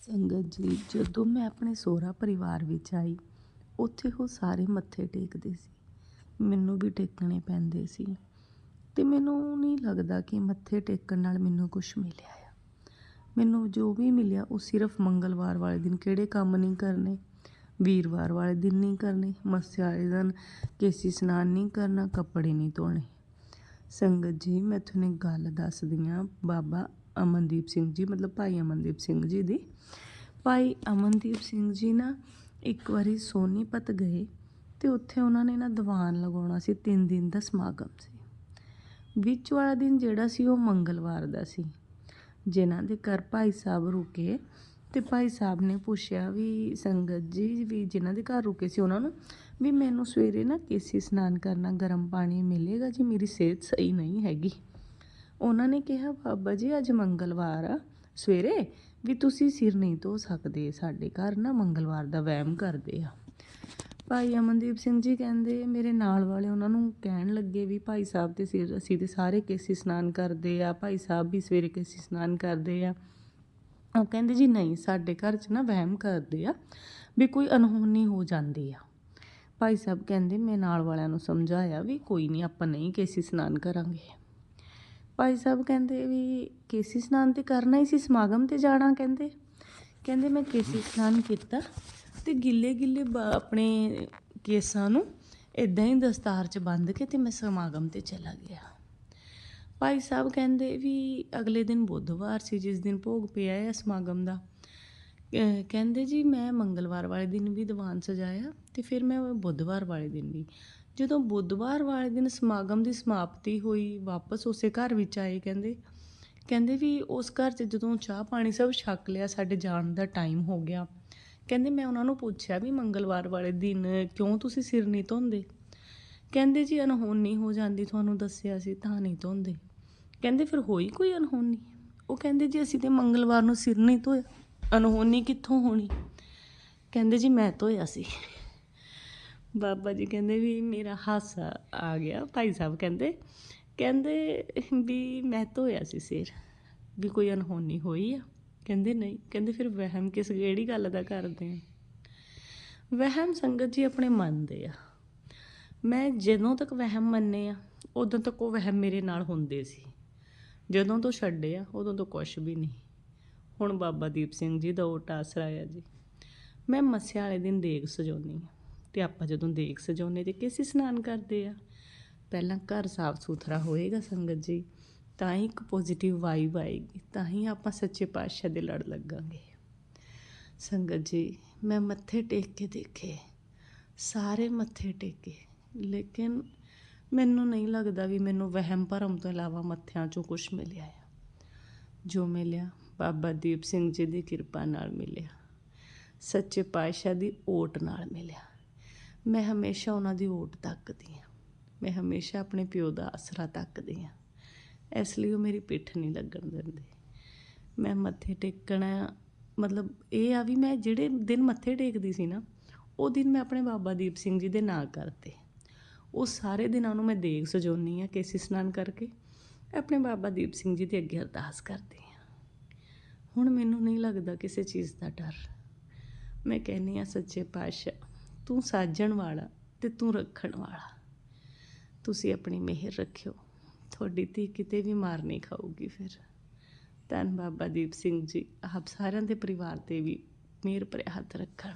ਸੰਗਤ ਜੀ, ਜਦੋਂ ਮੈਂ ਆਪਣੇ ਸਹੁਰਾ ਪਰਿਵਾਰ ਵਿੱਚ ਆਈ, ਉੱਥੇ ਉਹ ਸਾਰੇ ਮੱਥੇ ਟੇਕਦੇ ਸੀ। ਮੈਨੂੰ ਵੀ ਟੇਕਣੇ ਪੈਂਦੇ ਸੀ ਅਤੇ ਮੈਨੂੰ ਨਹੀਂ ਲੱਗਦਾ ਕਿ ਮੱਥੇ ਟੇਕਣ ਨਾਲ ਮੈਨੂੰ ਕੁਛ ਮਿਲਿਆ ਆ। ਮੈਨੂੰ ਜੋ ਵੀ ਮਿਲਿਆ, ਉਹ ਸਿਰਫ ਮੰਗਲਵਾਰ ਵਾਲੇ ਦਿਨ ਕਿਹੜੇ ਕੰਮ ਨਹੀਂ ਕਰਨੇ? ਵੀਰਵਾਰ ਵਾਲੇ ਦਿਨ ਨਹੀਂ ਕਰਨੇ। ਮੱਸਿਆ ਵਾਲੇ ਦਿਨ ਕੇਸੀ ਇਸ਼ਨਾਨ ਨਹੀਂ ਕਰਨਾ, ਕੱਪੜੇ ਨਹੀਂ ਧੋਣੇ। ਸੰਗਤ ਜੀ, ਮੈਂ ਤੁਹਾਨੂੰ ਇੱਕ ਗੱਲ ਦੱਸਦੀ ਹਾਂ। ਬਾਬਾ ਅਮਨਦੀਪ ਸਿੰਘ ਜੀ, ਮਤਲਬ ਭਾਈ ਅਮਨਦੀਪ ਸਿੰਘ ਜੀ ਦੀ। ਭਾਈ ਅਮਨਦੀਪ ਸਿੰਘ ਜੀ ਨਾ ਇੱਕ ਵਾਰੀ ਸੋਨੀਪਤ ਗਏ ਤੇ ਉੱਥੇ ਉਹਨਾਂ ਨੇ ਨਾ ਦੀਵਾਨ ਲਗਾਉਣਾ ਸੀ 3 ਦਿਨ ਦਾ ਸਮਾਗਮ ਸੀ। ਵਿੱਚ ਵਾਲਾ ਦਿਨ ਜਿਹੜਾ ਸੀ ਉਹ ਮੰਗਲਵਾਰ ਦਾ ਸੀ। ਜਿਨ੍ਹਾਂ ਦੇ ਘਰ ਭਾਈ ਸਾਹਿਬ ਰੁਕੇ ਤੇ ਭਾਈ ਸਾਹਿਬ ਨੇ ਪੁੱਛਿਆ ਵੀ ਸੰਗਤ ਜੀ ਵੀ ਜਿਨ੍ਹਾਂ ਦੇ ਘਰ ਰੁਕੇ ਸੀ ਉਹਨਾਂ ਨੂੰ ਵੀ ਮੈਨੂੰ ਸਵੇਰੇ ਨਾ ਕੇਸੀ ਇਸ਼ਨਾਨ ਕਰਨਾ, ਗਰਮ ਪਾਣੀ ਮਿਲੇਗਾ ਜੀ, ਮੇਰੀ ਸਿਹਤ ਸਹੀ ਨਹੀਂ ਹੈਗੀ। ਉਹਨਾਂ ਨੇ ਕਿਹਾ, ਬਾਬਾ ਜੀ, ਅੱਜ ਮੰਗਲਵਾਰ ਆ। ਸਵੇਰੇ ਵੀ ਤੁਸੀਂ ਸਿਰ ਨਹੀਂ ਧੋ ਸਕਦੇ, ਸਾਡੇ ਘਰ ਨਾ ਮੰਗਲਵਾਰ ਦਾ ਵਹਿਮ ਕਰਦੇ ਆ। ਭਾਈ ਅਮਨਦੀਪ ਸਿੰਘ ਜੀ ਕਹਿੰਦੇ, ਮੇਰੇ ਨਾਲ ਵਾਲੇ ਉਹਨਾਂ ਨੂੰ ਕਹਿਣ ਲੱਗੇ ਵੀ ਭਾਈ ਸਾਹਿਬ ਦੇ ਸਿਰ, ਅਸੀਂ ਤੇ ਸਾਰੇ ਕੇਸੀ ਇਸ਼ਨਾਨ ਕਰਦੇ ਆ, ਭਾਈ ਸਾਹਿਬ ਵੀ ਸਵੇਰੇ ਕੇਸੀ ਇਸ਼ਨਾਨ ਕਰਦੇ ਆ। ਉਹ ਕਹਿੰਦੇ, ਜੀ ਨਹੀਂ, ਸਾਡੇ ਘਰ 'ਚ ਨਾ ਵਹਿਮ ਕਰਦੇ ਆ ਵੀ ਕੋਈ ਅਨਹੋਨੀ ਹੋ ਜਾਂਦੀ ਆ। ਭਾਈ ਸਾਹਿਬ ਕਹਿੰਦੇ, ਮੈਂ ਨਾਲ ਵਾਲਿਆਂ ਨੂੰ ਸਮਝਾਇਆ ਵੀ ਕੋਈ ਨਹੀਂ, ਆਪਾਂ ਨਹੀਂ ਕੇਸੀ ਇਸ਼ਨਾਨ ਕਰਾਂਗੇ। ਭਾਈ ਸਾਹਿਬ ਕਹਿੰਦੇ ਵੀ ਕੇਸੀ ਸਨਾਨ ਤੇ ਕਰਨਾ ਹੀ ਸੀ, ਸਮਾਗਮ ਤੇ ਜਾਣਾ ਕਹਿੰਦੇ। ਕਹਿੰਦੇ ਮੈਂ ਕੇਸੀ ਇਸ਼ਨਾਨ ਕੀਤਾ ਤੇ ਗਿੱਲੇ ਗਿੱਲੇ ਬ- ਆਪਣੇ ਕੇਸਾਂ ਨੂੰ ਇਦਾਂ ਹੀ ਦਸਤਾਰ 'ਚ ਬੰਦ ਕੇ ਤੇ ਮੈਂ ਸਮਾਗਮ ਤੇ ਚਲਾ ਗਿਆ। ਭਾਈ ਸਾਹਿਬ ਕਹਿੰਦੇ ਵੀ ਅਗਲੇ ਦਿਨ ਬੁੱਧਵਾਰ ਸੀ, ਜਿਸ ਦਿਨ ਭੋਗ ਪਿਆ ਹੈ ਸਮਾਗਮ ਦਾ। ਕਹਿੰਦੇ ਜੀ ਮੈਂ ਮੰਗਲਵਾਰ ਵਾਲੇ ਦਿਨ ਵੀ ਦੀਵਾਨ ਸਜਾਇਆ ਤੇ ਫਿਰ ਮੈਂ ਬੁੱਧਵਾਰ ਵਾਲੇ ਦਿਨ ਵੀ। ਜਦੋਂ ਬੁੱਧਵਾਰ ਵਾਲੇ ਦਿਨ ਸਮਾਗਮ ਦੀ ਸਮਾਪਤੀ ਹੋਈ, ਵਾਪਸ ਉਸੇ ਘਰ ਵਿੱਚ ਆਏ ਕਹਿੰਦੇ ਕਹਿੰਦੇ ਵੀ ਉਸ ਘਰ 'ਚ ਜਦੋਂ ਚਾਹ ਪਾਣੀ ਸਭ ਛਕ ਲਿਆ, ਸਾਡੇ ਜਾਣ ਦਾ ਟਾਈਮ ਹੋ ਗਿਆ। ਕਹਿੰਦੇ ਮੈਂ ਉਹਨਾਂ ਨੂੰ ਪੁੱਛਿਆ ਵੀ ਮੰਗਲਵਾਰ ਵਾਲੇ ਦਿਨ ਕਿਉਂ ਤੁਸੀਂ ਸਿਰ ਨਹੀਂ ਧੋਂਦੇ? ਕਹਿੰਦੇ ਜੀ ਅਨਹੋਨੀ ਹੋ ਜਾਂਦੀ, ਤੁਹਾਨੂੰ ਦੱਸਿਆ ਸੀ ਤਾਂ ਨਹੀਂ ਧੋਂਦੇ। ਕਹਿੰਦੇ ਫਿਰ ਹੋਈ ਕੋਈ ਅਨਹੋਨੀ ਉਹ ਕਹਿੰਦੇ ਜੀ ਅਸੀਂ ਤੇ ਮੰਗਲਵਾਰ ਨੂੰ ਸਿਰ ਨਹੀਂ ਧੋਇਆ। ਅਨਹੋਨੀ ਕਿੱਥੋਂ ਹੋਣੀ? ਕਹਿੰਦੇ ਜੀ ਮੈਂ ਧੋਇਆ ਸੀ। ਬਾਬਾ ਜੀ ਕਹਿੰਦੇ ਵੀ ਮੇਰਾ ਹਾਸਾ ਆ ਗਿਆ, ਭਾਈ ਸਾਹਿਬ ਕਹਿੰਦੇ ਕਹਿੰਦੇ ਵੀ ਮੈਂ ਧੋਇਆ ਸੀ ਸਿਰ, ਵੀ ਕੋਈ ਅਨਹੋਨੀ ਹੋਈ ਆ। ਕਹਿੰਦੇ ਨਹੀਂ, ਕਹਿੰਦੇ ਫਿਰ ਵਹਿਮ ਕਿਸ, ਕਿਹੜੀ ਗੱਲ ਦਾ ਕਰਦੇ ਆ? ਵਹਿਮ ਸੰਗਤ ਜੀ ਆਪਣੇ ਮਨ ਦੇ ਆ। ਮੈਂ ਜਦੋਂ ਤੱਕ ਵਹਿਮ ਮੰਨੇ ਆ, ਉਦੋਂ ਤੱਕ ਉਹ ਵਹਿਮ ਮੇਰੇ ਨਾਲ ਹੁੰਦੇ ਸੀ। ਜਦੋਂ ਤੋਂ ਛੱਡੇ ਆ, ਉਦੋਂ ਤੋਂ ਕੁਛ ਵੀ ਨਹੀਂ। ਹੁਣ ਬਾਬਾ ਦੀਪ ਸਿੰਘ ਜੀ ਦਾ ਉਹ ਆਸਰਾ ਆ ਜੀ। ਮੈਂ ਮੱਸਿਆ ਵਾਲੇ ਦਿਨ ਦੇਗ ਸਜਾਉਣੀ ਆ। ਤੇ ਆਪਾਂ ਜਦੋਂ ਦੇਗ ਸਜਾਉਨੇ ਤੇ ਕਿਸ ਇਸ਼ਨਾਨ ਕਰਦੇ ਆ? ਪਹਿਲਾਂ ਘਰ ਸਾਫ਼ ਸੁਥਰਾ ਹੋਏਗਾ ਸੰਗਤ ਜੀ, ਤਾਂ ਹੀ ਇੱਕ ਪੋਜ਼ਿਟਿਵ ਵਾਈਬ ਆਏਗੀ, ਤਾਂ ਹੀ ਆਪਾਂ ਸੱਚੇ ਪਾਤਸ਼ਾਹ ਦੇ ਲੜ ਲੱਗਾਂਗੇ। ਸੰਗਤ ਜੀ, ਮੈਂ ਮੱਥੇ ਟੇਕ ਕੇ ਦੇਖੇ, ਸਾਰੇ ਮੱਥੇ ਟੇਕੇ, ਲੇਕਿਨ ਮੈਨੂੰ ਨਹੀਂ ਲੱਗਦਾ ਵੀ ਮੈਨੂੰ ਵਹਿਮ ਭਰਮ ਤੋਂ ਇਲਾਵਾ ਮੱਥਿਆਂ 'ਚੋਂ ਕੁਝ ਮਿਲਿਆ ਆ। ਜੋ ਮਿਲਿਆ, ਬਾਬਾ ਦੀਪ ਸਿੰਘ ਜੀ ਦੀ ਕਿਰਪਾ ਨਾਲ ਮਿਲਿਆ, ਸੱਚੇ ਪਾਤਸ਼ਾਹ ਦੀ ਓਟ ਨਾਲ ਮਿਲਿਆ। ਮੈਂ ਹਮੇਸ਼ਾ ਉਹਨਾਂ ਦੀ ਓਟ ਤੱਕਦੀ ਹਾਂ। ਮੈਂ ਹਮੇਸ਼ਾ ਆਪਣੇ ਪਿਓ ਦਾ ਆਸਰਾ ਤੱਕਦੀ ਹਾਂ। ਇਸ ਲਈ ਉਹ ਮੇਰੀ ਪਿੱਠ ਨਹੀਂ ਲੱਗਣ ਦਿੰਦੇ। ਮੈਂ ਮੱਥੇ ਟੇਕਣਾ, ਮਤਲਬ ਇਹ ਆ ਵੀ ਮੈਂ ਜਿਹੜੇ ਦਿਨ ਮੱਥੇ ਟੇਕਦੀ ਸੀ ਨਾ, ਉਹ ਦਿਨ ਮੈਂ ਆਪਣੇ ਬਾਬਾ ਦੀਪ ਸਿੰਘ ਜੀ ਦੇ ਨਾਂ ਕਰਤੇ। ਉਹ ਸਾਰੇ ਦਿਨਾਂ ਨੂੰ ਮੈਂ ਦੇਗ ਸਜਾਉਣੀ ਆ ਕੇਸੀ ਸਨਾਨ ਕਰਕੇ, ਆਪਣੇ ਬਾਬਾ ਦੀਪ ਸਿੰਘ ਜੀ ਦੇ ਅੱਗੇ ਅਰਦਾਸ ਕਰਦੀ ਆ ਹੁਣ ਮੈਨੂੰ ਨਹੀਂ ਲੱਗਦਾ ਕਿਸੇ ਚੀਜ਼ ਦਾ ਡਰ। ਮੈਂ ਕਹਿੰਨੀ ਆ ਸੱਚੇ ਪਾਤਸ਼ਾਹ ਤੂੰ ਸਾਜਣ ਵਾਲਾ ਤੇ ਤੂੰ ਰੱਖਣ ਵਾਲਾ। ਤੁਸੀਂ ਆਪਣੀ ਮਿਹਰ ਰੱਖਿਓ। ਤੁਹਾਡੀ ਧੀ ਕਿਤੇ ਵੀ ਮਾਰ ਨਹੀਂ ਖਾਊਗੀ ਫਿਰ। ਧੰਨ ਬਾਬਾ ਦੀਪ ਸਿੰਘ ਜੀ, ਆਪ ਸਾਰਿਆਂ ਦੇ ਪਰਿਵਾਰ ਤੇ ਵੀ ਮਿਹਰ ਭਰਿਆ ਹੱਥ ਰੱਖਣ।